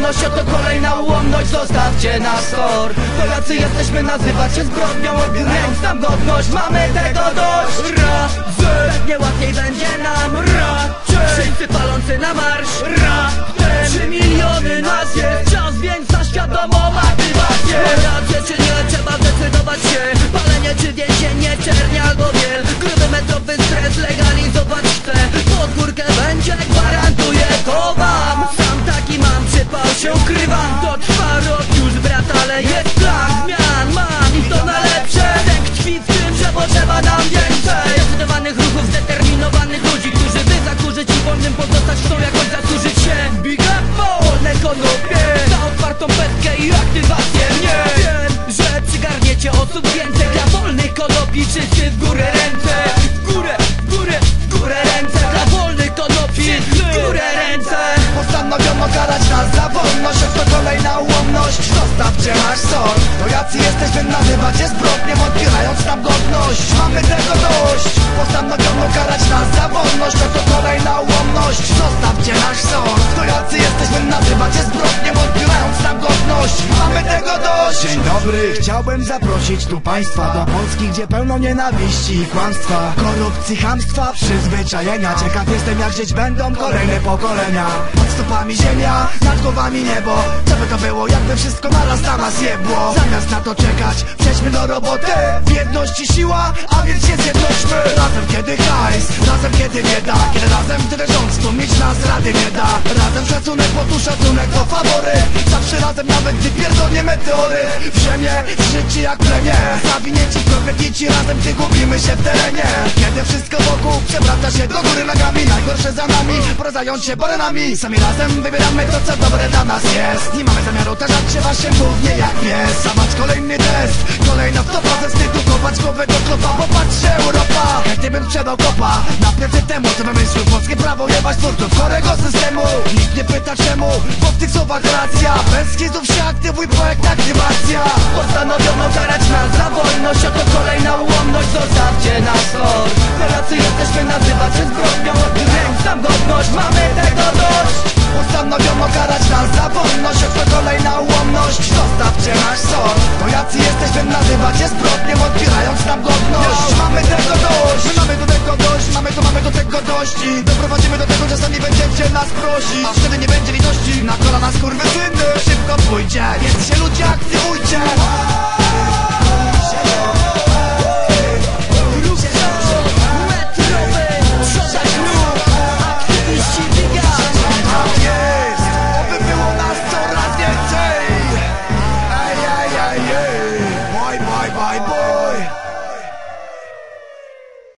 wolność, oto kolejna ułomność. Zostawcie nasz tor. To jacy jesteśmy, nazywać się zbrodnią Odbierając nam godność, mamy tego dość. Razem. Pewnie łatwiej będzie nam. Raczej Wszyscy palący na marsz. Raptem Trzy miliony nas jest. Czas więc na świadomą aktywację. Rację czy nie, trzeba zdecydować się. Palenie czy więzienie, czernia albo biel ale plan zmian Mam i to na lepsze. Ten tkwi w tym, że potrzeba nam więcej. Zdecydowanych ruchów, zdeterminowanych ludzi Którzy by zakurzyć i wolnym pozostać Chcą jakoś zasłużyć się. Big up, wolne konopie Za otwartą petkę i aktywację. Nie wiem, że przygarniecie osób więcej wolność Oto kolejna ułomność. Zostawcie nasz sort. To jacy jesteśmy nazywać je zbrodnią Odbierając nam godność. Mamy tego dobry, chciałbym zaprosić tu państwa Do Polski, gdzie pełno nienawiści i kłamstwa Korupcji, chamstwa, przyzwyczajenia. Ciekaw jestem jak żyć będą kolejne pokolenia. Pod stopami ziemia, nad głowami niebo. Co by to było, jakby wszystko naraz na nas jebło. Zamiast na to czekać, przejdźmy do roboty. W jedności siła, a więc się zjednoczmy Razem kiedy hajs, razem kiedy bieda Kiedy razem tyle rząd, mieć nas rady nie da Razem szacunek, bo tu szacunek to fawory. Zawsze razem, nawet gdy pierdolnie meteory W ziemię, życie jak plemię. Zawinięci w profegici, razem gdy gubimy się w terenie. Kiedy wszystko wokół przewraca się do góry nogami Najgorsze za nami, poradzając się borenami Sami razem wybieramy to co dobre dla nas jest. Nie mamy zamiaru tarzać się waszym głównie jak pies Zawać kolejny test, kolejna wtopa ze wstydu. Kopać głowę do klopa, bo patrzcie Europa. Chętnie bym sprzedał kopa na plecy temu Co wymyślił polskie prawo jebać twórców chorego systemu. Nikt nie pyta czemu, bo w tych słowach racja. Bez schizów się aktywuj projekt aktywacja Postanowiono karać nas za wolność Oto Zostawcie nasz tor To jacy jesteśmy nazywać się zbrodnią Odbierając nam godność Mamy tego dość. Postanowiono karać nas za wolność. Oto kolejna ułomność. Zostawcie nasz sort To jacy jesteśmy nazywać je zbrodnią Odbierając nam godność. Mamy tego dość. My mamy do tego dość. Mamy to mamy do tego dość. I doprowadzimy do tego, że sami będziecie nas prosić. A wtedy nie będzie litości. Na kolana skurwysyny. Szybko pójdzie. Więc się aktywujcie